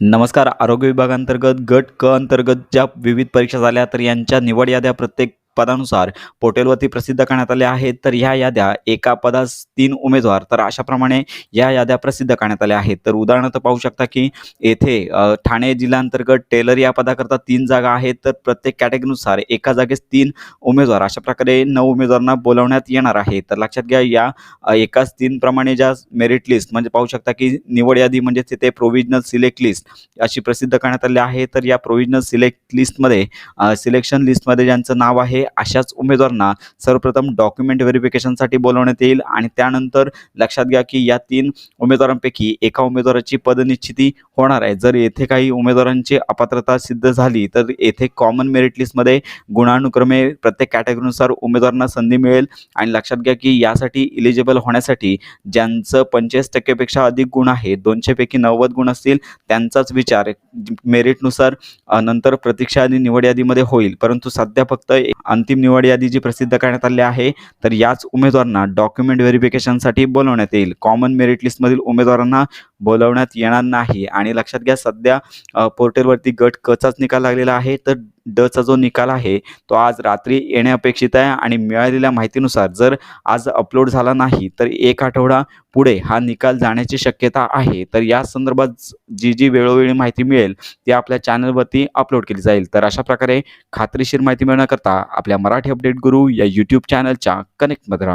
नमस्कार. आरोग्य विभागांतर्गत गट क अंतर्गत ज्या विविध परीक्षा झाल्या तर यांच्या निवड याद्या प्रत्येक पदानुसार पोर्टलवरती प्रसिद्ध करण्यात आल्या आहेत. तर ह्या याद्या एका पदास तीन उमेदवार तर अशाप्रमाणे या याद्या प्रसिद्ध करण्यात आल्या आहेत. तर उदाहरणार्थ पाहू शकता की येथे ठाणे जिल्ह्यांतर्गत टेलर या पदाकरता तीन जागा आहेत. तर प्रत्येक कॅटेगरीनुसार एका जागेस तीन उमेदवार अशा प्रकारे नऊ उमेदवारांना बोलवण्यात येणार आहे. तर लक्षात घ्या या एकाच तीन प्रमाणे ज्या मेरिट लिस्ट म्हणजे पाहू शकता की निवड यादी म्हणजे तिथे प्रोव्हिजनल सिलेक्ट लिस्ट अशी प्रसिद्ध करण्यात आली आहे. तर या प्रोव्हिजनल सिलेक्ट लिस्टमध्ये सिलेक्शन लिस्टमध्ये ज्यांचं नाव आहे अशाच उमेदवारांना सर्वप्रथम डॉक्युमेंट व्हेरिफिकेशनसाठी बोलवण्यात येईल आणि त्यानंतर लक्षात घ्या की या तीन उमेदवारांपैकी एका उमेदवाराची पदनिश्चिती होणार आहे. जर येथे काही उमेदवारांची अपात्रता सिद्ध झाली तर येथे कॉमन मेरिट लिस्टमध्ये गुणानुक्रमे प्रत्येक कॅटेगरीनुसार उमेदवारांना संधी मिळेल. आणि लक्षात घ्या की यासाठी इलिजिबल होण्यासाठी ज्यांचं पंचेचाळीस टक्केपेक्षा अधिक गुण आहे दोनशेपैकी नव्वद गुण असतील त्यांचाच विचार मेरिटनुसार नंतर प्रतीक्षा आणि निवड यादीमध्ये होईल. परंतु सध्या फक्त एक अंतिम निवड यादी जी प्रसिद्ध करण्यात आली आहे तर याच उमेदवारांना डॉक्युमेंट व्हेरिफिकेशनसाठी बोलवण्यात येईल. कॉमन मेरिट लिस्टमधील उमेदवारांना बोलवण्यात येणार नाही. आणि लक्षात घ्या सध्या पोर्टलवरती गट कचाच निकाल लागलेला आहे. तर डचा जो निकाल आहे तो आज रात्री येणे अपेक्षित आहे आणि मिळालेल्या माहितीनुसार जर आज अपलोड झाला नाही तर एक आठवडा पुढे हा निकाल जाण्याची शक्यता आहे. तर या संदर्भात जी जी वेळोवेळी माहिती मिळेल ती आपल्या चॅनलवरती अपलोड केली जाईल. तर अशा प्रकारे खात्रीशीर माहिती मिळण्याकरता आपल्या मराठी अपडेट गुरु या यूट्यूब चॅनलच्या कनेक्टमध्ये राहा.